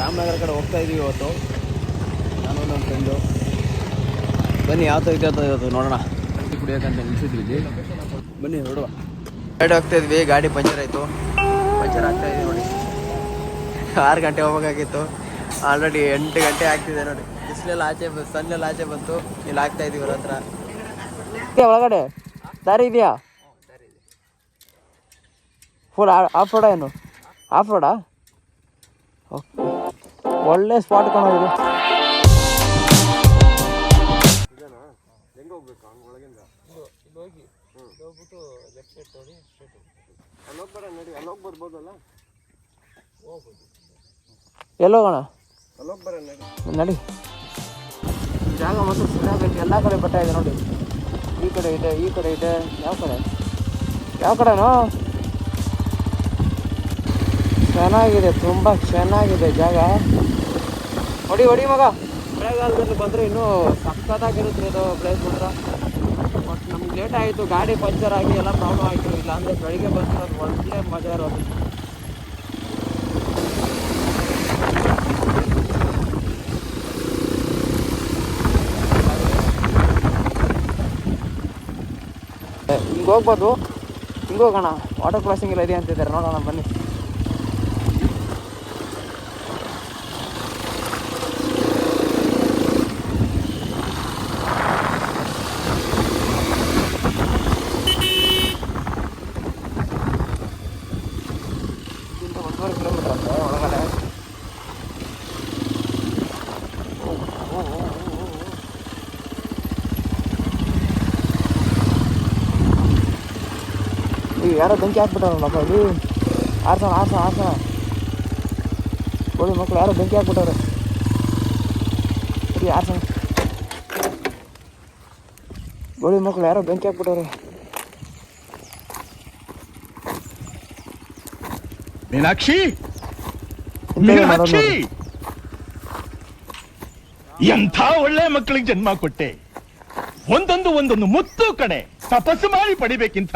ರಾಮನಗರ ಕಡೆ ಹೋಗ್ತಾ ಇದೀವಿ ಇವತ್ತು. ನಾನು ನನ್ನ ಫ್ರೆಂಡು ಬನ್ನಿ ಯಾವ ಥರ ಇದೆ ಅಂತ ಇವತ್ತು ನೋಡೋಣ. ಕುಡಿಯೋಕೆ ಕುಡಿಯೋಕಂತ ನಿಲ್ಸಿದ್ವಿ ಇಲ್ಲಿ. ಬನ್ನಿ ನೋಡುವ. ಗಾಡಿ ಹೋಗ್ತಾ ಇದ್ವಿ ಗಾಡಿ ಪಂಚರ್ ಆಯಿತು. ಪಂಚರ್ ಆಗ್ತಾ ಇದೆ ನೋಡಿ. ಆರು ಗಂಟೆ ಹೋಗ್ಬೇಕಾಗಿತ್ತು. ಆಲ್ರೆಡಿ ಎಂಟು ಗಂಟೆ ಆಗ್ತಿದೆ ನೋಡಿ. ಬಿಸಿಲೆಲ್ಲ ಆಚೆ ಸನ್ನೆಲ್ಲ ಆಚೆ ಬಂತು. ಇಲ್ಲಿ ಆಗ್ತಾ ಇದೀವಿ ಅವ್ರ ಹತ್ರ. ಒಳಗಡೆ? ದಾರಿ ಇದೆಯಾ? ಫುಲ್ ಆಫ್ ರೋಡ ಏನು? ಆಫ್ ರೋಡಾ ಓಕೆ ಒಳ್ಳೆ ಸ್ಪಾಟ್ ಕಾಣೋದು. ಎಲ್ಲೋಗೋಣ? ನಡಿ. ಜಾಗ ಮತ್ತು ಸಿಗಬೇಕು ಎಲ್ಲ ಕಡೆ ಬೆಟ್ಟ ಇದೆ ನೋಡಿ. ಈ ಕಡೆ ಇದೆ ಈ ಕಡೆ ಇದೆ. ಯಾವ ಕಡೆ? ಯಾವ ಕಡೆನೋ? ಚೆನ್ನಾಗಿದೆ ತುಂಬ ಚೆನ್ನಾಗಿದೆ ಜಾಗ. ಹೊಡಿ ಹೊಡಿ ಮಗ. ಮಳೆಗಾಲದಲ್ಲಿ ಬಂದರೆ ಇನ್ನೂ ಸಖತ್ತಾಗಿರುತ್ತೆ ಅದು ಪ್ಲೇಸ್ ಮಾತ್ರ. ಬಟ್ ನಮ್ಗೆ ಲೇಟ್ ಆಯಿತು ಗಾಡಿ ಪಂಚರ್ ಆಗಿ ಎಲ್ಲ ಪ್ರಾಬ್ಲಮ್ ಆಯಿತು. ಇಲ್ಲ ಅಂದರೆ ಬೆಳಿಗ್ಗೆ ಅದು ಒಳ್ಳೆ ಮಜಾ ಇರೋದು. ಹಿಂಗೆ ಹೋಗ್ಬೋದು. ಹಿಂಗೆ ಹೋಗೋಣ. ವಾಟರ್ ಕ್ರಾಸಿಂಗ್ ಇಲ್ಲ ಇದೆ ಅಂತಿದ್ದಾರೆ. ನೋಡೋಣ ಬನ್ನಿ ಇಲ್ಲಿಂದ ಒಂದೂವರೆ ಕಿಲೋಮೀಟರ್ ಅಂತ ಒಳಗಡೆ ಓ, ಓ, ಓ, ಓ, ಓ. ಈ ಯಾರೋ ಬೆಂಕಿ ಹಾಕ್ಬಿಟ್ಟಾರಲ್ಲಪ್ಪ ಇಲ್ಲಿ ಆರ್ಸೋಣ ಆರ್ಸೋಣ ಆರ್ಸೋಣ. ಕೋಳಿ ಮಕ್ಕಳು ಯಾರೋ ಬೆಂಕಿ ಹಾಕ್ಬಿಟ್ಟವ್ರೆ ಸರಿ ಆರ್ಸೋಣ. ಗೋಳಿ ಮಕ್ಕಳು ಯಾರೋ ಬೆಂಕಿ ಹಾಕ್ಬಿಟ್ಟವ್ರೆ ಮೀನಾಕ್ಷಿ! ಮೀನಾಕ್ಷಿ! ಎಂಥ ಒಳ್ಳೆ ಮಕ್ಕಳಿಗೆ ಜನ್ಮ ಕೊಟ್ಟೆ? ಒಂದೊಂದು ಒಂದೊಂದು ಮುತ್ತು ಕಣೆ. ತಪಸ್ಸು ಮಾಡಿ ಪಡಿಬೇಕಿಂತ.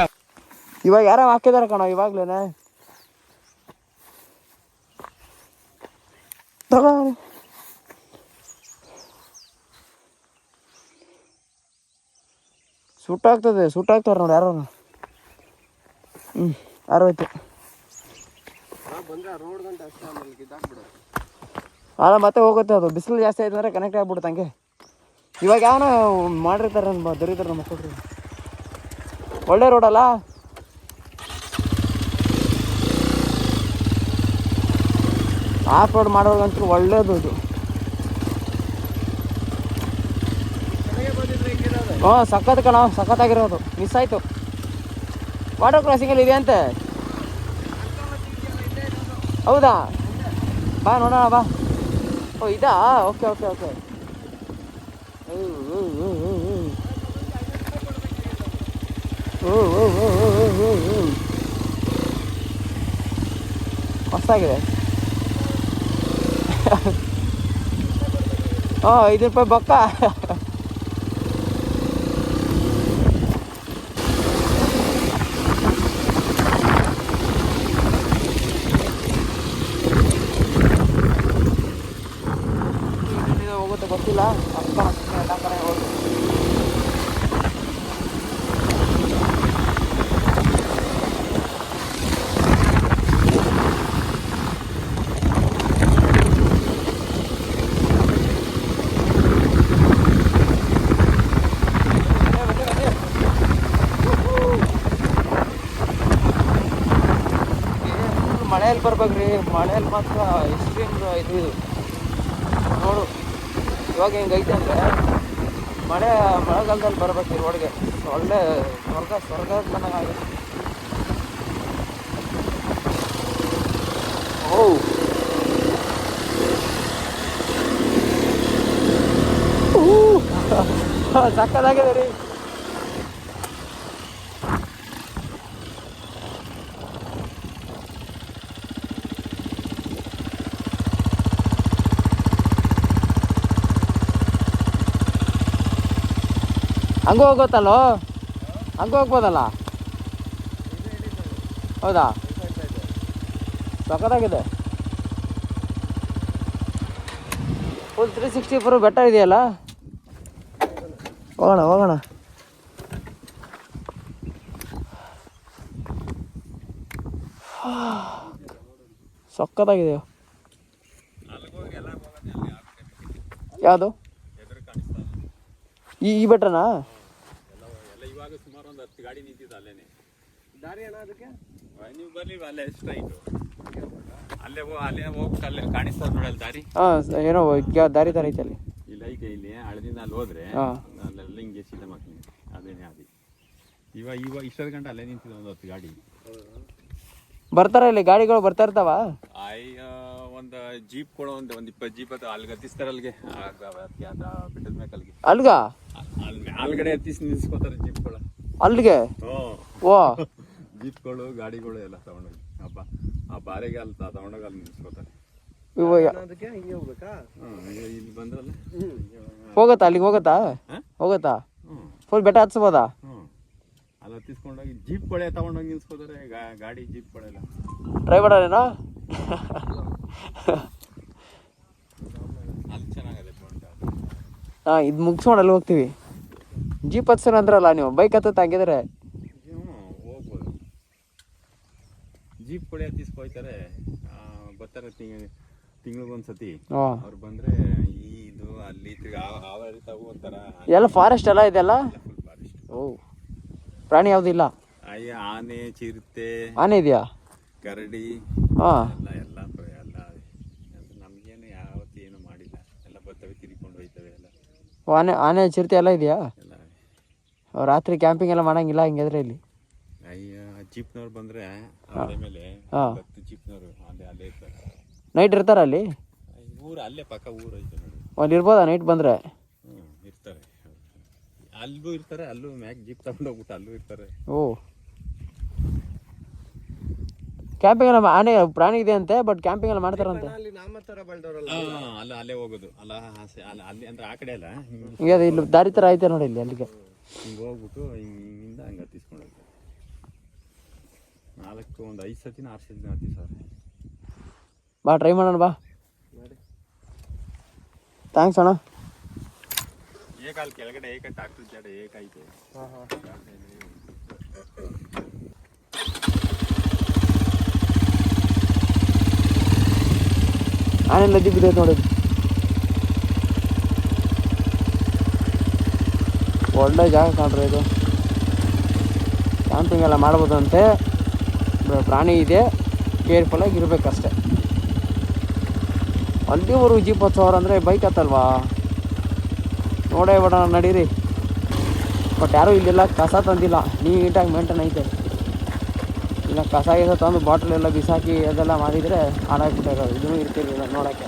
ಇವಾಗ ಯಾರೋ ಹಾಕಿದಾರೆ ಕಣ, ಇವಾಗ್ಲೇನೆ. ತಗೋ ಸುಟ್ಟಾಗ್ತದೆ ಸುಟ್ಟಾಗ್ತಾರೆ ನೋಡಿ ಯಾರು. ಹ್ಞೂ ಯಾರೋ ಐತೆ ಅಲ್ಲ, ಮತ್ತೆ ಹೋಗುತ್ತೆ ಅದು. ಬಿಸಿಲು ಜಾಸ್ತಿ ಆಯ್ತು ಅಂದರೆ ಕನೆಕ್ಟ್ ಆಗ್ಬಿಡುತ್ತೆ ಹಂಗೆ. ಇವಾಗ ಯಾವನ ಮಾಡಿರ್ತಾರೆ ನಮ್ಮ ದೊರೀತಾರೆ ನಮ್ಮ ಮಕ್ಕಳು ಒಳ್ಳೆ ರೋಡಲ್ಲ ಆಫ್ ರೋಡ್ ಮಾಡೋದಂತೂ ಒಳ್ಳೇದು ಇದು. ಹ್ಞೂ ಸಖತ್ ಕಣ, ಸಖತ್ತಾಗಿರೋದು. ಮಿಸ್ ಆಯಿತು. ವಾಟರ್ ಕ್ರಾಸಿಂಗಲ್ಲಿ ಇದೆ ಅಂತೆ? ಹೌದಾ? ಬಾ, ನೋಡೋಣ, ಬಾ. ಓ, ಇದಾ? Okay okay okay. ಮಸ್ತಾಗಿದೆ. ಹಾಂ ಐದು ರೂಪಾಯಿ ಬೊಕ್ಕ ಎಲ್ಲಿಂದ ಹೋಗುತ್ತೆ ಗೊತ್ತಿಲ್ಲ ಅಪ್ಪ ಸುಮ್ಮನೆ ಎಲ್ಲ ಕಡೆ ಹೋಗುತ್ತೆ ಮಳೆಯಲ್ಲಿ ಬರ್ಬೇಕ್ರಿ ಮಳೆಯಲ್ಲಿ ಮಾತ್ರ ಎಕ್ಸ್ಟ್ರೀಮ್ ಇದು. ಇದು ನೋಡು, ಇವಾಗ ಹೆಂಗೈತೆ ಅಂದರೆ, ಮಳೆ ಮಳೆಗಾಲದಲ್ಲಿ ಬರ್ಬೇಕು ರೋಡ್ಗೆ. ಒಳ್ಳೆ ಸ್ವರ್ಗ ಸ್ವರ್ಗ ಆಗುತ್ತೆ. ಓ ಸಕ್ಕದಾಗಿದೆ ರೀ. ಹಂಗೂ ಹೋಗುತ್ತಲ್ಲೋ ಹಂಗೂ ಹೋಗ್ಬೋದಲ್ಲ? ಹೌದಾ? ಸಖತ್ತಾಗಿದೆ. ಫುಲ್ ತ್ರೀ ಸಿಕ್ಸ್ಟಿ ಫೋರ್ ಬೆಟ್ಟ ಇದೆಯಲ್ಲ? ಹೋಗೋಣ ಹೋಗೋಣ. ಸಕ್ಕತ್ತಾಗಿದೆ ಯಾವುದು? ಈ ಈ ಬೆಟ್ಟನಾ? ಸುಮಾರು ನಿಂತಿದ್ದು ಅಲ್ಲೇನೆ. ದಾರಿ ಅಲ್ಲ ಅದಕ್ಕೆ? ನೀವು ಬರ್ಲಿ ಅಲ್ಲೇ ಸ್ಟ್ರೈಟ್ ಅಲ್ಲೇ ಹೋ ಅಲ್ಲೇ ಹೋಗ್ಬಿಟ್ಟು ಅಲ್ಲೇ ಕಾಣಿಸ್ತದ ನೋಡಲ್ಲ ದಾರಿ? ಹಾಂ ಏನೋ ದಾರಿ ದಾರಿ ಐತೆ ಅಲ್ಲಿ ಇಲ್ಲ ಐತೆ ಇಲ್ಲಿ ಹಳದಿಂದ ಅಲ್ಲಿ ಹೋದ್ರೆ. ಅಲ್ಲೆಲ್ಲ ಹಿಂಗೆ ಸೀದಾ ಮಕ್ಕಳು ಅದೇನೆ ಅದು ಇವಾಗ ಇವಾಗ ಇಷ್ಟೊತ್ತು ಗಂಟೆ ಅಲ್ಲೇ ನಿಂತಿದೆ ಒಂದು ಹತ್ತು ಗಾಡಿ. ಬರ್ತಾರ ಇಲ್ಲಿ ಗಾಡಿಗಳು ಬರ್ತಾ ಇರ್ತಾವ? ಅಯ್ಯ ಒಂದು ಜೀಪ್ ಕೂಡ ಒಂದು ಒಂದು ಇಪ್ಪತ್ತು ಜೀಪ್ ಅದು ಅಲ್ಲಿಗೆ ಹತ್ತಿಸ್ತಾರೆ ಅಲ್ಲಿಗೆ ಬೆಟ್ಟದ ಮೇಲೆ ಅಲ್ಲಿಗೆ ಅಲ್ಗ. ಅಲ್ಲಿ ಮೇಲ್ಗಡೆ ಹತ್ತಿಸಿ ನಿಲ್ಸ್ಕೊತಾರೆ ಜೀಪ್ಗಳು ಅಲ್ಲಿಗೆ? ಓ ಜೀಪ್ಗಳು ಗಾಡಿಗಳು ಎಲ್ಲ ತಗೊಂಡೋಗಿ ಹಬ್ಬ ಆ ಬಾರಿಗೆ ಅಲ್ಲಿ ತಗೊಂಡೋಗಿ ಅಲ್ಲಿ ನಿಲ್ಸ್ಕೊತಾರೆ. ಇಲ್ಲಿ ಬಂದ್ರಲ್ಲ. ಹೋಗತ್ತಾ ಅಲ್ಲಿಗೆ ಹೋಗತ್ತಾ? ಹಾ? ಹೋಗತ್ತಾ? ಹ್ಞೂ ಫುಲ್ ಬೆಟ್ಟ ಹತ್ಸ್ಬೋದಾ? ಹ್ಞೂ ಅಲ್ಲಿ ಹತ್ತಿಸ್ಕೊಂಡೋಗಿ ಜೀಪ್ಗಳೇ ತಗೊಂಡೋಗಿ ನಿಲ್ಸ್ಕೋತಾರೆ ಗಾಡಿ ಜೀಪ್ಗಳೆಲ್ಲ ಪಾಯಿಂಟ್ ಹಾಂ ಇದು ಮುಗಿಸ್ಕೊಂಡು ಅಲ್ಲಿ ಹೋಗ್ತೀವಿ. ಜೀಪ್ ಹತ್ಸರ ಅಂದ್ರಲ್ಲ ನೀವು ಬೈಕ್ ಹತ್ತ ಹಂಗಿದ್ರೆ ಹೋಗ್ಬೋದು ಜೀಪ್ ಜೀಪ್ಗಳೇ ಹತ್ತಿಸ್ಕೊಯ್ತಾರೆ ಬರ್ತಾರೆ ತಿಂಗ್ ತಿಂಗಳಿಗೊಂದು ಸತಿ ಅವ್ರು ಬಂದ್ರೆ ಇದು ಅಲ್ಲಿ ತಿರ್ಗಿ ಆ- ಆವರಿ ತಾವು ಒಂಥರ ಎಲ್ಲ ಫಾರೆಸ್ಟ್ ಎಲ್ಲ ಇದೆಲ್ಲ ಓ. ಪ್ರಾಣಿ ಯಾವುದಿಲ್ಲ ಅಯ್ಯ ಆನೆ ಚಿರತೆ ಆನೆ ಇದೆಯಾ? ಕರಡಿ ಹಾಂ. ಎಲ್ಲ ಎಲ್ಲ ನಮಗೇನು ಯಾವತ್ತೂ ಏನು ಮಾಡಿಲ್ಲ. ಎಲ್ಲ ಬರ್ತವೆ ತಿರ್ಕೊಂಡು ಹೋಯ್ತವೆ ಎಲ್ಲ. ಆನೆ ಆನೆ ಚಿರತೆ ಎಲ್ಲ ಇದೆಯಾ? ರಾತ್ರಿ ಕ್ಯಾಂಪಿಂಗ್ ಎಲ್ಲ ಮಾಡಂಗಿಲ್ಲ ಹಿಂಗಿದ್ರೆ ಇಲ್ಲಿ. ಅಯ್ಯ ಜೀಪ್ನವ್ರು ಬಂದರೆ ಅಲ್ಲೇ ಅಲ್ಲೇ ನೈಟ್ ಇರ್ತಾರ. ಅಲ್ಲಿ? ಊರು ಅಲ್ಲೇ ಪಕ್ಕ ಊರು ಐತೆ ನೋಡಿ. ಅಲ್ಲಿ ಇರ್ಬೋದಾ ನೈಟ್ ಬಂದರೆ? ಇರ್ತಾರೆ. ಅಲ್ಲೂ ಇರ್ತಾರೆ ಅಲ್ಲೂ ಮ್ಯಾಕ್ ಜೀಪ್ ತಗೊಂಡೋಗ್ಬಿಟ್ಟು ಅಲ್ಲೂ ಇರ್ತಾರೆ. ಓ. ಕ್ಯಾಂಪಿಂಗ್ ಎಲ್ಲ ಆನೆ ಪ್ರಾಣಿ ಇದೆ ಅಂತೆ ಬಟ್ ಕ್ಯಾಂಪಿಂಗ್ ಎಲ್ಲ ಮಾಡ್ತಾರಂತೆ. ಹಾ, ಅಲ್ಲ ಅಲ್ಲೇ ಹೋಗೋದು. ಅಲ್ಲ ಆಸೆ- ಅಲ್ಲ ಅಲ್ಲಿ ಅಂದ್ರೆ ಆ ಕಡೆ ಅಲ್ಲ. ಈಗ ಇಲ್ಲಿ ದಾರಿ ಥರ ಐತೆ ನೋಡಿ ಇಲ್ಲಿ ಅಲ್ಲಿಗೆ. ಹಿಂಗೆ ಹೋಗ್ಬಿಟ್ಟು ಹಿಂಗೆ ಹಿಂಗಿಂದ ಹಂಗೆ ಹತ್ತಿಸ್ಕೊಂಡು ಹೋಗ್ತಾರೆ ನಾಲ್ಕು ಒಂದು ಐದು ಸತಿನ ಆರು ಸತಿನ ಹತ್ತಿಸ್ತಾರೆ ಬಾ ಟ್ರೈ ಮಾಡೋಣ ಬಾ. ಥ್ಯಾಂಕ್ಸ್ ಅಣ್ಣ. ಏಕಾಲ್ ಕೆಳಗಡೆ ಏಕ ಟ್ರಾಕ್ಟರ್ ಜಾಡ ಏಕೈತೆ ಆನೆ ನದಿ ಬಿದ್ದೈತೆ ನೋಡಿ ಒಳ್ಳೆ ಜಾಗ ಕಾಣ್ರಿ ಇದು. ಕ್ಯಾಂಪಿಂಗ್ ಎಲ್ಲ ಮಾಡ್ಬೋದಂತೆ. ಪ್ರಾಣಿ ಇದೆ. ಕೇರ್ಫುಲ್ಲಾಗಿ ಇರಬೇಕಷ್ಟೆ. ಅಲ್ಲಿವರೆಗೂ ಜೀಪ್ ಹತ್ತು ಸಾವಿರ ಅಂದರೆ ಬೈಕ್ ಹತ್ತಲ್ವಾ? ನೋಡೇ ಬಿಡೋಣ ನಡೀರಿ. ಬಟ್ ಯಾರೂ ಇಲ್ಲೆಲ್ಲ, ಕಸ ತಂದಿಲ್ಲ. ನೀಟಾಗಿ ಮೇಂಟೈನ್ ಐತೆ. ಇಲ್ಲ ಕಸ ಗಿಸ ತಂದು ಬಾಟ್ಲ್ ಎಲ್ಲ ಬಿಸಾಕಿ ಅದೆಲ್ಲ ಮಾಡಿದರೆ ಹಾಳಾಗ್ಬಿಟ್ಟಿರೋದು ಇದೂ ಇರ್ತಿರಲಿಲ್ಲ ನೋಡೋಕ್ಕೆ.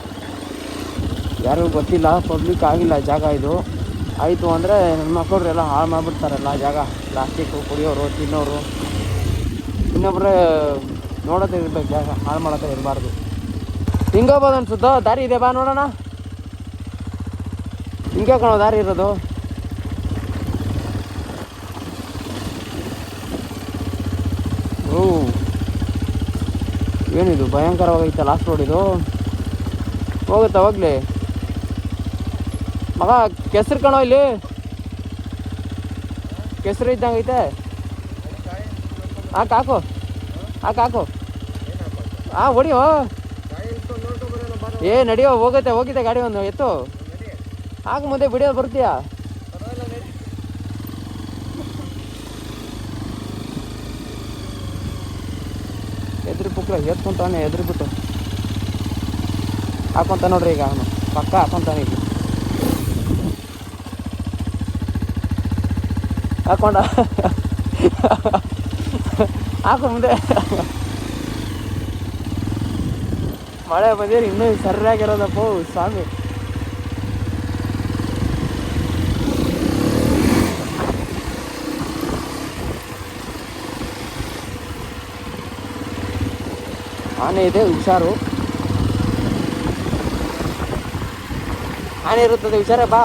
ಯಾರಿಗೂ ಗೊತ್ತಿಲ್ಲ, ಪಬ್ಲಿಕ್ ಆಗಿಲ್ಲ ಜಾಗ ಇದು. ಆಯಿತು ಅಂದರೆ ಹೆಣ್ಮಕ್ಳು ಎಲ್ಲ ಹಾಳು ಮಾಡಿಬಿಡ್ತಾರಲ್ಲ ಜಾಗ. ಪ್ಲಾಸ್ಟಿಕ್ಕು ಕುಡಿಯೋರು, ತಿನ್ನೋರು. ಇನ್ನೊಬ್ಬರು ನೋಡೋದೇ ಇರಬೇಕು ಜಾಗ, ಹಾಳು ಮಾಡೋದೇ ಇರಬಾರ್ದು. ಹಿಂಗೋಗ್ಬೋದು ಅನ್ಸುತ್ತೋ? ದಾರಿ ಇದೆ ಬಾ ನೋಡೋಣ. ಹಿಂಗೆ ಕಣೋ ದಾರಿ ಇರೋದು. ಓ. ಏನಿದು? ಭಯಂಕರವಾಗೈತೆ ಲಾಸ್ಟ್ ರೋಡ್ ಇದು. ಹೋಗುತ್ತಾ ಹೋಗ್ಲಿ. ಮಗ, ಕೆಸರು ಕಣೋ ಇಲ್ಲಿ. ಕೆಸರು ಇದ್ದಂಗೆ ಐತೆ. ಹಾಂ ಕಾಕು. ಹಾಕು ಕಾಕು. ಹಾಂ ಹೊಡಿಯೋ ಏ, ನಡಿಯೋ ಹೋಗುತ್ತೆ ಹೋಗಿದೆ ಗಾಡಿ ಒಂದು, ಎತ್ತು. ಆಗ ಮುಂದೆ ಬಿಡಿಯೋ, ಬರ್ತೀಯಾ? ಎದ್ರಿ ಪುಕ್ರ ಎತ್ಕೊಂತಾನೆ ಎದ್ರಿ ಬಿಟ್ಟು. ಹಾಕೊಂತ ನೋಡ್ರಿ ಈಗ ಅವನು. ಪಕ್ಕ ಹಾಕೊಂತಾನೆ ಈಗ. ಹಾಕೊಂಡ. ಹಾಕು ಮುಂದೆ. ಮಳೆ ಬಂದಿರಿ ಇನ್ನೂ ಸರಿಯಾಗಿರೋದಪ್ಪ, ಸ್ವಾಮಿ. ಆನೆ ಇದೆ, ಹುಷಾರು. ಆನೆ ಇರುತ್ತದೆ, ಹುಷಾರೇ ಬಾ.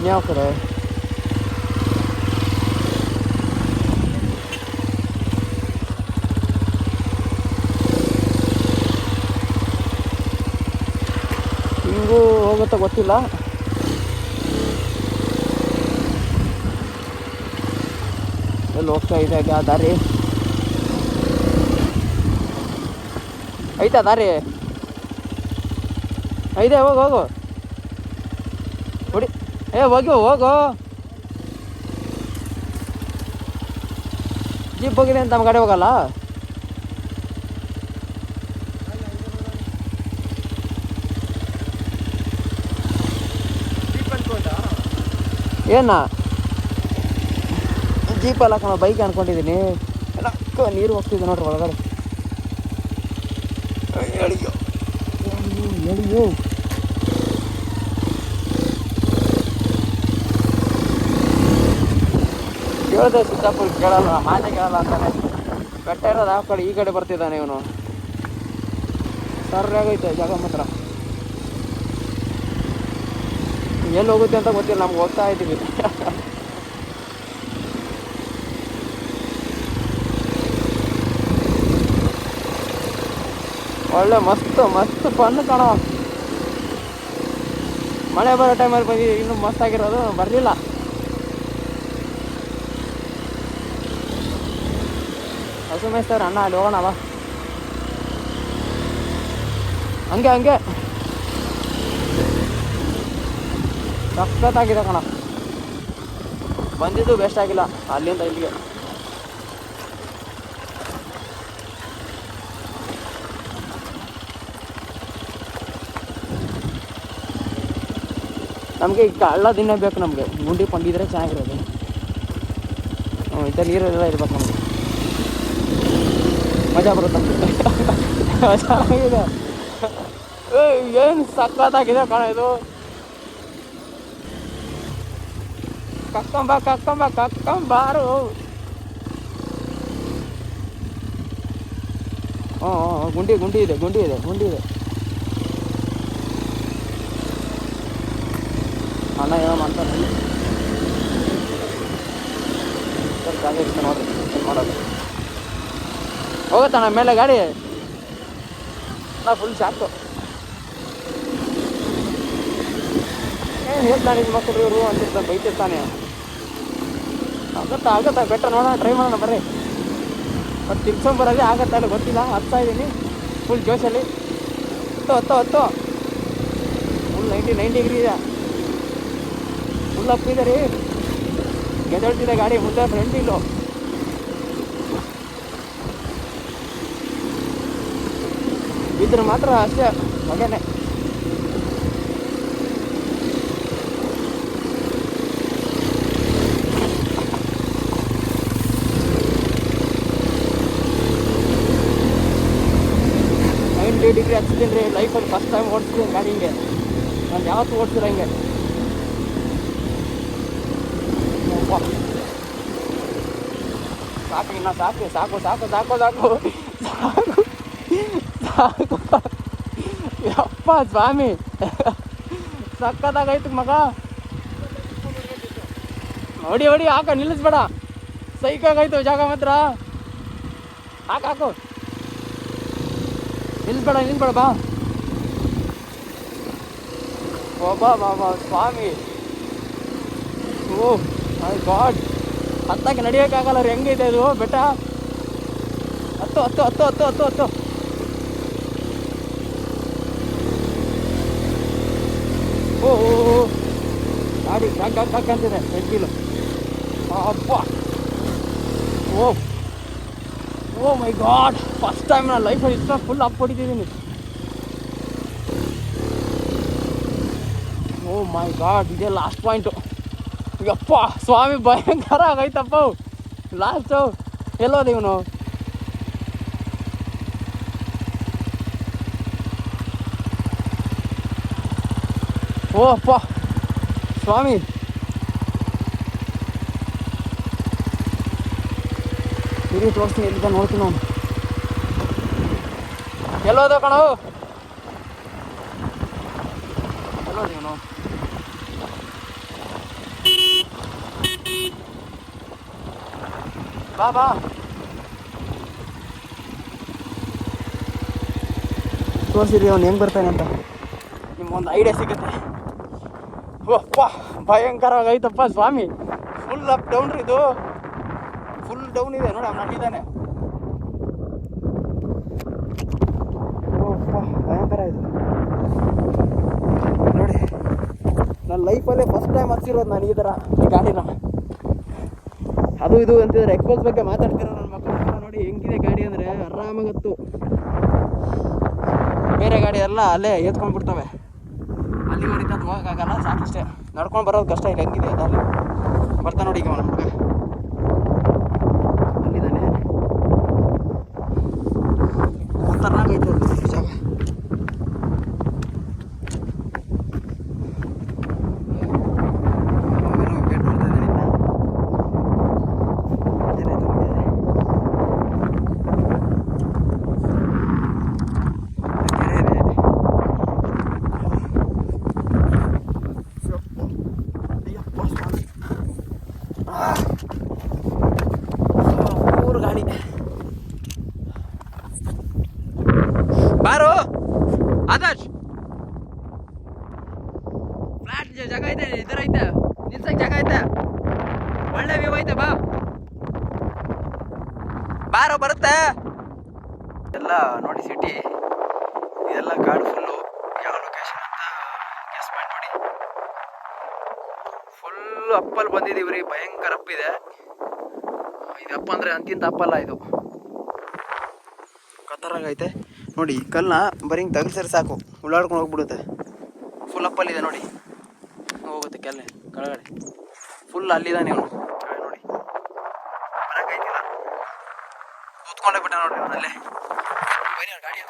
ಇನ್ಯಾವ ಕಡೆ ಹಿಂಗೂ ಹೋಗುತ್ತೆ ಗೊತ್ತಿಲ್ಲ ಎಲ್ಲಿ ಹೋಗ್ತಾ ಇದೆ ಆ ದಾರಿ ಐತಾ ದಾರಿ ಐತೆ ಹೋಗು ಹೋಗು ಏ, ಹೋಗಿ, ಹೋಗು. ಜೀಪ್ ಹೋಗಿದೆ ಅಂತ ನಮ್ಮ ಗಾಡಿ ಹೋಗಲ್ಲ? ಏನ? ಜೀಪ್ ಅಲ್ಲ ಕಣ ಬೈಕ್ ಅನ್ಕೊಂಡಿದ್ದೀನಿ ನೀರು ಹೋಗ್ತಿದೆ ನೋಡ್ರಿ ಒಳಗಡೆ. ಎಳಿಯೋ ಎಳಿಯೋ ಕೇಳಿದೆ ಸಿದ್ದಾಪುರ ಕೇಳಲ್ಲ ಮಾತೆ ಕೇಳಲ್ಲ ಅಂತಾನೆ. ಬೆಟ್ಟ ಇರೋದು ಆ ಕಡೆ, ಈ ಕಡೆ ಬರ್ತಿದ್ದಾನೆ ಇವನು. ಸರ್ಯಾಗೈತೆ ಜಾಗ ಮಾತ್ರ. ಎಲ್ಲಿ ಹೋಗುತ್ತೆ ಅಂತ ಗೊತ್ತಿಲ್ಲ, ನಮ್ಗೆ ಹೋಗ್ತಾ ಇದ್ದೀವಿ. ಒಳ್ಳೆ ಮಸ್ತ್ ಮಸ್ತ್ ಫನ್ ಕಾಣೋ. ಮಳೆ ಬರೋ ಟೈಮಲ್ಲಿ ಬಂದಿದ್ದೀವಿ, ಇನ್ನೂ ಮಸ್ತ್ ಆಗಿರೋದು ಬರಲಿಲ್ಲ. ಸರ್ ಅಣ್ಣ, ಅಲ್ಲಿ ಹೋಗೋಣ, ಬಾ. ಹಂಗೆ ಹಂಗೆ. ಸಖತ್ತಾಗಿದೆ ಕಣ. ಬಂದಿದ್ದು ವೇಸ್ಟ್ ಆಗಿಲ್ಲ, ಅಲ್ಲಿಂದ ಇಲ್ಲಿಗೆ. ನಮಗೆ ಈಗ ಹಳ್ಳ ದಿನ ಬೇಕು ನಮಗೆ. ಗುಂಡಿ ಪಂಡಿದ್ರೆ ಚೆನ್ನಾಗಿರೋದು. ಹ್ಞೂ ಇಂಥ ನೀರೆಲ್ಲ ಇರ್ಬೇಕು ನಮಗೆ. ಮಜಾ ಬರುತ್ತೆ? ಚೆನ್ನಾಗಿದೆ ಏನು ಸಕ್ಕತ್ತಾಗಿದೆ ಕಣ ಇದು. ಕಕ್ಕಂಬ ಕಕ್ಕಂಬ ಕಕ್ಕಂಬಾರು ಹ್ಞೂ ಗುಂಡಿ ಗುಂಡಿ ಇದೆ ಗುಂಡಿ ಇದೆ ಗುಂಡಿ ಇದೆ. ಅಣ್ಣ ಏನೋ ಮಾಡ್ತಾನೆ ನೋಡ್ರಿ ಮಾಡೋದು ಹೋಗುತ್ತಣ್ಣ ಮೇಲೆ ಗಾಡಿ. ನಾ ಫುಲ್ ಶಾಕು ಏನು ಹೇಳ್ತಾನೆ ಇದು ಮಕ್ಕಳು ಇವರು ಅಂತಿರ್ತಾನೆ ಬೈತಿರ್ತಾನೆ. ಆಗುತ್ತಾ ಆಗುತ್ತಾ, ಬೆಟ್ಟ ನೋಡೋಣ ಟ್ರೈ ಮಾಡೋಣ, ಬರ್ರಿ. ಬಟ್ ತಿರ್ಸ್ಕೊಂಬರೋದೇ ಆಗತ್ತಾ ಇಲ್ಲ ಗೊತ್ತಿಲ್ಲ, ಹತ್ತಾ ಇದ್ದೀನಿ. ಫುಲ್ ಜೋಶಲ್ಲಿ. ಹತ್ತು ಹತ್ತು ಹತ್ತು. ಫುಲ್ ನೈಂಟಿ ನೈನ್ ಡಿಗ್ರಿ ಇದೆ. ಫುಲ್ ಅಪ್ ಇದೆ ರೀ. ಗೆದಳ್ತಿದೆ ಗಾಡಿ, ಮುಂದೆ ಫ್ರೆಂಡ್ ಇಲ್ಲು. ಇದ್ರ ಮಾತ್ರ ಅಷ್ಟೇ, ಹೊಗೆನೆ. ನೈಂಟಿ ಡಿಗ್ರಿ ಹಚ್ತೀನಿ ರೀ ಲೈಫಲ್ಲಿ ಫಸ್ಟ್ ಟೈಮ್ ಓಡಿಸ್ತೀನಿ ಗಾಡಿ ಹಿಂಗೆ. ನಾನು ಯಾವತ್ತೂ ಓಡಿಸಿಲ್ಲ ಹಿಂಗೆ. ಸಾಕು ಇನ್ನ ಸಾಕು ಸಾಕು ಸಾಕು ಸಾಕು ಸಾಕು. ಸಾಕು ಯಪ್ಪ ಸ್ವಾಮಿ ಸಕ್ಕತ್ತಾಗೈತು ಮಗ. ಹೊಡಿ ಹೊಡಿ ಹಾಕ, ನಿಲ್ಲಿಸ್ಬೇಡ. ಸೈಕಾಗೈತು ಜಾಗ ಮಾತ್ರ. ಹಾಕು ಹಾಕು. ನಿಲ್ಲಿಸ್ಬೇಡ ನಿಲ್ಲಿಸ್ಬೇಡ ಬಾ. ಬಾ ಬಾಬಾ ಸ್ವಾಮಿ. ಓ ಮೈ ಗಾಡ್ ಹತ್ತಕ್ಕೆ ನಡೆಯೋಕ್ಕಾಗಲ್ಲ ರೀ ಹೆಂಗಿದೆ ಇದು? ಬೆಟ್ಟ? ಹತ್ತು ಹತ್ತು ಹತ್ತು ಹತ್ತು ಹತ್ತು ಹತ್ತು. ಓ. ಗಾಡಿ ಡಗ್ ಡಗ್ ಅಂತಿದೆ. ಹೆಜ್ಜಿಲು ಅಪ್ಪ ಓ. Oh my god. First time ನಾನು ಲೈಫಲ್ಲಿ ಇಷ್ಟ ಫುಲ್ ಅಪ್ ಹೊಡಿತಿದ್ದೀನಿ. ಓ ಮೈ ಗಾಡ್, ಇದೆ ಲಾಸ್ಟ್ ಪಾಯಿಂಟು ಈಗಪ್ಪ ಸ್ವಾಮಿ, ಭಯಂಕರ ಆಗೈತಪ್ಪ. ಲಾಸ್ಟು ಎಲ್ಲೋದ ಇವನು? ಓ ಅಪ್ಪ ಸ್ವಾಮಿ ಇರಿ ತೋರಿಸ್ತೀನಿ ಎಲ್ಲಿದ್ದ ನೋಡ್ತೀನಿ ನಾನು ಎಲ್ಲೋದ ಕಣೋ ಎಲ್ಲೋದ ಇವನು ಬಾ ಬಾ ತೋರಿಸಿರಿ ಅವ್ನು ಹೆಂಗೆ ಬರ್ತಾನೆ ಅಂತ. ನಿಮ್ಗೊಂದು ಐಡಿಯಾ ಸಿಗುತ್ತೆ. ಅಪ್ಪ ಭಯಂಕರವಾಗೈತಪ್ಪ ಸ್ವಾಮಿ. ಫುಲ್ ಅಪ್ ಡೌನ್ ಇದು. ಫುಲ್ ಡೌನ್ ಇದೆ, ನೋಡಿ ಅವ್ನು ಇದ್ದಾನೆ. ಭಯಂಕರ ಇದು. ನೋಡಿ, ನನ್ನ ಲೈಫಲ್ಲೇ ಫಸ್ಟ್ ಟೈಮ್ ಹಚ್ಚಿರೋದು ನಾನು ಈ ಥರ ಈ ಗಾಡಿನ. ಅದು ಇದು ಅಂತಿದ್ರೆ ಎಕ್ಸ್ಪೋಸ್ ಬಗ್ಗೆ ಮಾತಾಡ್ತಿರೋ ನನ್ನ ಮಕ್ಕಳು ನೋಡಿ, ಹೆಂಗಿದೆ ಗಾಡಿ ಅಂದರೆ ಆರಾಮಾಗತ್ತು. ಬೇರೆ ಗಾಡಿ ಎಲ್ಲ ಅಲ್ಲೇ ಎತ್ಕೊಂಡು ಬಿಡ್ತವೆ ಅಲ್ಲಿವರೆಗೆ ಅದು ಹೋಗೋಕ್ಕಾಗಲ್ಲ ಸಾಕಷ್ಟೇ. ನಡ್ಕೊಂಡು ಬರೋದು ಕಷ್ಟ ಇಲ್ಲ ಹೆಂಗಿದೆ ಅದಲ್ಲಿ ಬರ್ತಾ ನೋಡಿ ಈಗ ಹುಡುಗ ಮಗ ಅಲ್ಲಿದ್ದಾನೆ ಖತರ್ನಾಗೈತೆ ಅದು ಜಾಗ ಅವೇನೋ ವೇಟ್ ಮಾಡ್ತಾ ಇದ್ದಾನೆ ಇನ್ನ. ಏನಾಯ್ತು ಅವ್ನಿಗೆ? ಕೆರೆ ಇದೆ. ಅಯ್ಯಪ್ಪ ಸ್ವಾಮಿ. ಆ. ಮೂರು ಗಾಡಿ ಬಾರು ಆದರ್ಶ್ ಫ್ಲಾಟ್ ಜಾಗ ಐತೆ ಇದರ ಐತೆ ನಿಲ್ಸಕ್ ಜಾಗ ಐತೆ ಒಳ್ಳೆ ವ್ಯೂ ಐತೆ, ಬಾ. ಬಾರೋ, ಬರುತ್ತೆ. ಎಲ್ಲ ನೋಡಿ ಸಿಟಿ ಇದೆಲ್ಲ ಕಾಡು ಫುಲ್ಲು ಯಾವ ಲೊಕೇಶನ್ ಅಂತ ಗೆಸ್ ಮಾಡಿ ನೋಡಿ. ಫುಲ್ ಅಪ್ಪಲ್ಲಿ ಬಂದಿದ್ದೀವಿ ರೀ ಭಯಂಕರ ಅಪ್ಪಿದೆ ಇದು. ಅಪ್ಪ ಅಂದರೆ ಅಂತಿಂತ ಅಪ್ಪಲ್ಲ ಇದು. ಕತ್ತರಾಗೈತೆ ನೋಡಿ ಕಲ್ಲನ್ನ ಬರೀ ತಗಲ್ಸರಿ ಸಾಕು. ಉಳ್ಳಾಡ್ಕೊಂಡು ಹೋಗ್ಬಿಡುತ್ತೆ. ಫುಲ್ ಅಪ್ಪಲ್ಲಿದೆ ನೋಡಿ. ಹೋಗುತ್ತೆ ಕೆಲ್ಲೆ ಕೆಳಗಡೆ. ಫುಲ್ ಅಲ್ಲಿದ್ದಾನೆ ಅವನು ನೋಡಿ ಬರಕೈತಿಲ್ಲ ಕೂತ್ಕೊಂಡೇ ಬಿಟ್ಟ ನೋಡ್ರಿ ಅವನು ಅಲ್ಲೇ ಗಾಡಿ.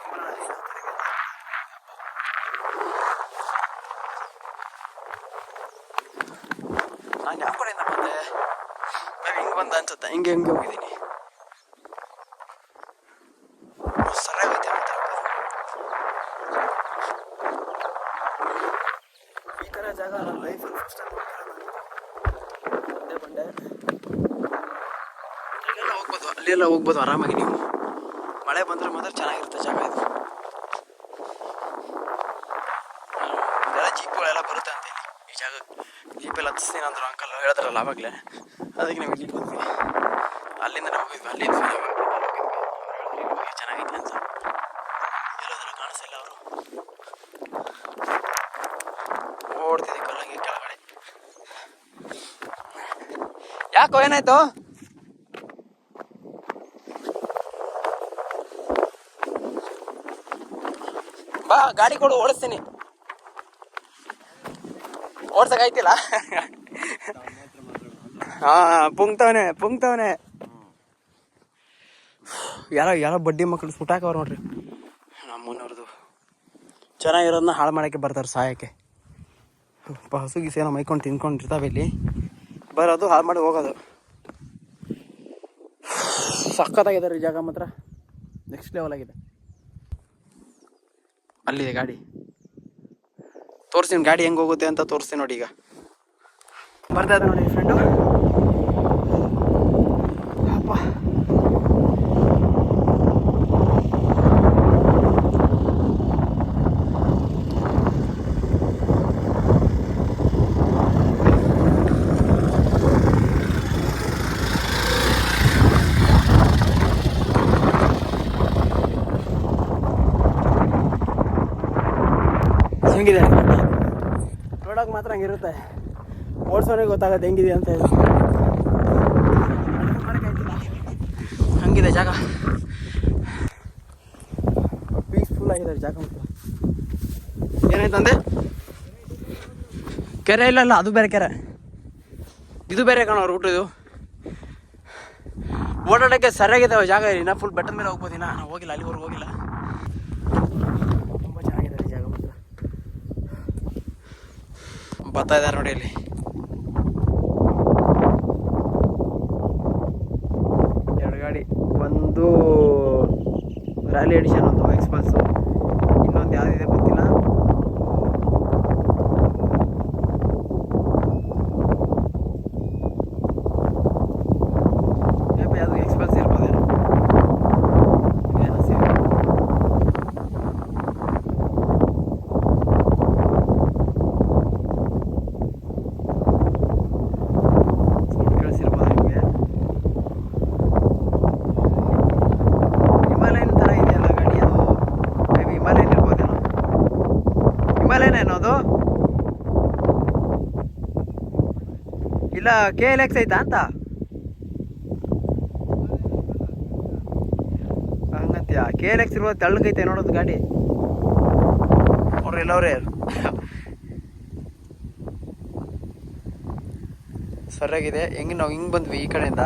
ನಾನು ಯಾವ ಕಡೆಯಿಂದ ಹಿಂಗೆ ಬಂದ ಅನ್ಸುತ್ತೆ ಹಿಂಗೆ ಹೆಂಗೆ ಹೋಗಿದ್ದೀನಿ. ಮಾತ್ರ ಈ ಥರ ಜಾಗ ಹೋಗ್ಬೋದು, ಅಲ್ಲೆಲ್ಲ ಹೋಗ್ಬೋದು ಆರಾಮಾಗಿ ನೀವು. ಮಾತ್ರ ಚೆನ್ನಾಗಿರುತ್ತೆ ಜಾಗ ಇದು. ಎಲ್ಲ ಜೀಪ್ಗಳೆಲ್ಲ ಬರುತ್ತೆ ಅಂತ ಈ ಜಾಗಕ್ಕೆ ಜೀಪೆಲ್ಲ ಹತ್ತಿಸ್ತೀನಿ ಅಂದ್ರು ಅಂಕಲ್ ಹೇಳಿದ್ರಲ್ಲ ಆವಾಗಲೇ. ಅದಕ್ಕೆ ನಾವು ಇಲ್ಲಿ ಬಂದ್ವಿ ಅಲ್ಲಿಂದನೇ ಹೋಗಿದ್ವಿ ಅಲ್ಲಿಂದ ಚೆನ್ನಾಗೈತೆ ಅಂತ. ಎಲ್ಲೋದ್ರೂ ಕಾಣಿಸ್ತಿಲ್ಲ ಅವರು. ಓಡ್ತಿದ್ದೆ ಕಲ್ಲಂಗಿ ಕೆಳಗಡೆ. ಯಾಕೋ ಏನಾಯ್ತು? ಬಾ, ಗಾಡಿ ಕೊಡು, ಓಡಿಸ್ತೀನಿ. ಓಡ್ಸಕ್ ಆಯ್ತಿಲ್ಲ ಹಾ, ಪುಂಗ್ತವನೆ ಪುಂಗ್ತವನೆ. ಯಾರೋ ಯಾರೋ ಬಡ್ಡಿ ಮಕ್ಕಳು ಸುಟ್ಟಾಕವ್ರು ನೋಡ್ರಿ. ನಮ್ಮನವ್ರದ್ದು ಚೆನ್ನಾಗಿರೋದನ್ನ ಹಾಳು ಮಾಡೋಕ್ಕೆ ಬರ್ತಾರೆ ಸಹಾಯಕ್ಕೆ. ಪಾಪ ಹಸು ಏನೋ ಮೈಕೊಂಡು ತಿನ್ಕೊಂಡಿರ್ತಾವೆ ಇಲ್ಲಿ. ಬರೋದು ಹಾಳು ಮಾಡಿ ಹೋಗೋದು. ಸಖತ್ತಾಗಿದೆ ರೀ ಜಾಗ ಮಾತ್ರ. ನೆಕ್ಸ್ಟ್ ಲೆವೆಲ್ ಆಗಿದೆ. ಅಲ್ಲಿದೆ ಗಾಡಿ. ತೋರಿಸ್ತೀನಿ ಗಾಡಿ ಹೆಂಗೆ ಹೋಗುತ್ತೆ ಅಂತ ತೋರಿಸ್ತೀನಿ ನೋಡಿ ಈಗ. ಬರ್ತಾ ಇದೆ ನೋಡಿ ಫ್ರೆಂಡು ಅಪ್ಪ ಹೆಂಗಿದೆ ನೋಡೋಕೆ ಮಾತ್ರ ಹಂಗಿರುತ್ತೆ ಓಡಿಸೋನಿಗೆ ಗೊತ್ತಾಗುತ್ತೆ, ಹೆಂಗಿದೆ ಅಂತ ಹೇಳಿ. ಹಂಗಿದೆ ಜಾಗ. ಪೀಸ್ಫುಲ್ ಆಗಿದೆ ಜಾಗ ಏನಾಯ್ತಂದೆ ಕೆರೆ ಇಲ್ಲ ಅದು ಬೇರೆ ಕೆರೆ. ಇದು ಬೇರೆ ಕಾಣೋ ರೂಟ್ ಇದು. ಓಡಾಡೋಕ್ಕೆ ಸರಿಯಾಗಿದೆ ಜಾಗ ಇನ್ನ ಫುಲ್ ಬೆಟ್ಟದ ಮೇಲೆ ಹೋಗ್ಬೋದು ನಾವು ಹೋಗಿಲ್ಲ, ಅಲ್ಲಿವರೆಗೆ ಹೋಗಿಲ್ಲ. ತುಂಬ ಚೆನ್ನಾಗಿದೆ ಜಾಗ ಮಾತ್ರ. ಬರ್ತಾ ಇದ್ದಾರೆ ನೋಡಿ ಇಲ್ಲಿ. തലയടിച്ച് ಕೆ ಎಲ್ ಎಕ್ಸ್ ಐತಾ ಅಂತ? ಹಂಗಂತೀಯ? ಕೆ ಎಲ್ ಎಕ್ಸ್ ಇರುವ ತೆಳ್ಳಗೈತೆ ನೋಡೋದು ಗಾಡಿ. ಅವ್ರು ಎಲ್ಲವ್ರೆ? ಸರಿಯಾಗಿದೆ. ಹೆಂಗೆ ನಾವು ಹಿಂಗೆ ಬಂದ್ವಿ ಈ ಕಡೆಯಿಂದ?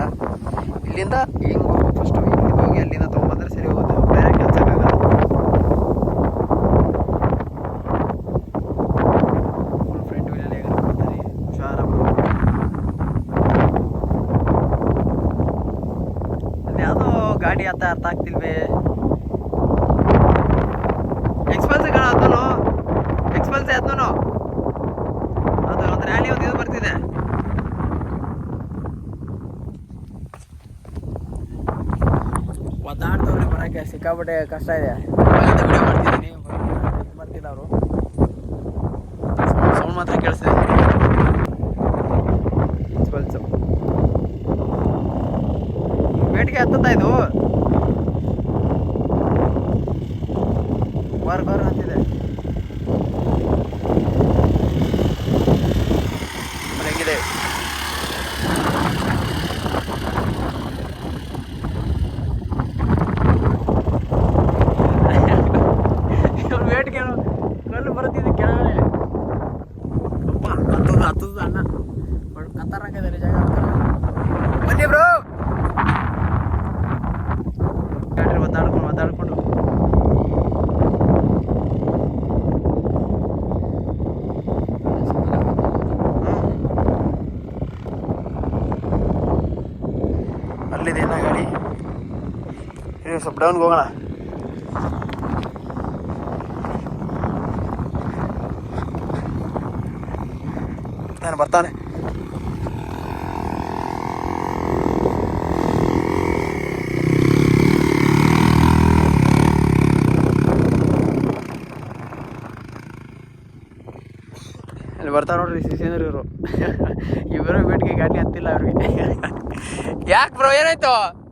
ಇಲ್ಲಿಂದ ಹಿಂಗೆ ಹೋಗ್ಬೇಕು ಫಸ್ಟು ಹಿಂಗೆ ಹೋಗಿ ಅಲ್ಲಿಂದ ತೊಗೊಂಬಂದ್ರೆ ಸರಿ ಹೋಗುತ್ತೆ ಬೇರೆ ಕೆಲಸಕ್ಕಾಗಲ್ಲ ಫುಲ್ ಫ್ರಂಟ್ ವೀಲಲ್ಲಿ ಹೇಗೆ ಬರ್ತಾರೆ ಹುಷಾರಾಗಿ ಅದು ಯಾವುದೋ ಗಾಡಿ ಅಂತ ಅರ್ಥ ಆಗ್ತಿಲ್ವೇ ಎಕ್ಸ್ಪಲ್ಸ್ ಕಣ ಅದನ್ನು ಎಕ್ಸ್ಪಲ್ಸ್ ಅದನ್ನು ಅದು ಒಂದು ರ್ಯಾಲಿ ಒಂದು ಇದು ಬರ್ತಿದೆ ಒದ್ದಾಡ್ತವ್ರೆ ಬರೋಕ್ಕೆ ಸಿಕ್ಕಾಪಟ್ಟೆ ಕಷ್ಟ ಇದೆ. ವಿಡಿಯೋ ಮಾಡ್ತಿದ್ದೀನಿ. ಮಾಡ್ತಿಲ್ಲ ಅವರು. ಸೌಂಡ್ ಮಾತ್ರ ಎಕ್ಸ್ಪಲ್ಸು ಬೇಟಿಗೆ ಹತ್ತುತ್ತಾ ಇದು ಗರ್ ಗರ್ ಅಂತಿದೆ ಆಮೇಲೆ ಹೆಂಗಿದೆ ಇವ್ರ ವೇಟ್ಗೆ ಕಲ್ಲು ಬರುತ್ತಿದೆ ಕೆಳಗಡೆ ಅಪ್ಪ ಹತ್ತದ ಹತ್ತದ ಅಣ್ಣ ಕತ್ತಾರಾಕಿದ್ದಾರೆ ಜಾಗ ಬನ್ನಿ ಬ್ರೋ ಗಾಡಿ ಒದ್ದಾಡ್ಕೊಂಡು ಒದ್ದಾಡ್ಕೊಂಡು ಅಲ್ಲಿದೆ ಏನೋ ಗಾಡಿ ಇರಿ, ಸ್ವಲ್ಪ ಡೌನ್ಗೆ ಹೋಗೋಣ ನಾನು ಬರ್ತಾನೆ ಅಲ್ಲಿ ಬರ್ತಾರ ನೋಡ್ರಿ ಸಿಸಿಂದ್ರ ಇವರು ಇಬ್ಬರು ಬೇಟಿಗೆ ಗಾಡಿ ಹತ್ತಿಲ್ಲ ಅವ್ರಿಗೆ ಯಾಕೆ ಬ್ರೋ ಏನಾಯ್ತು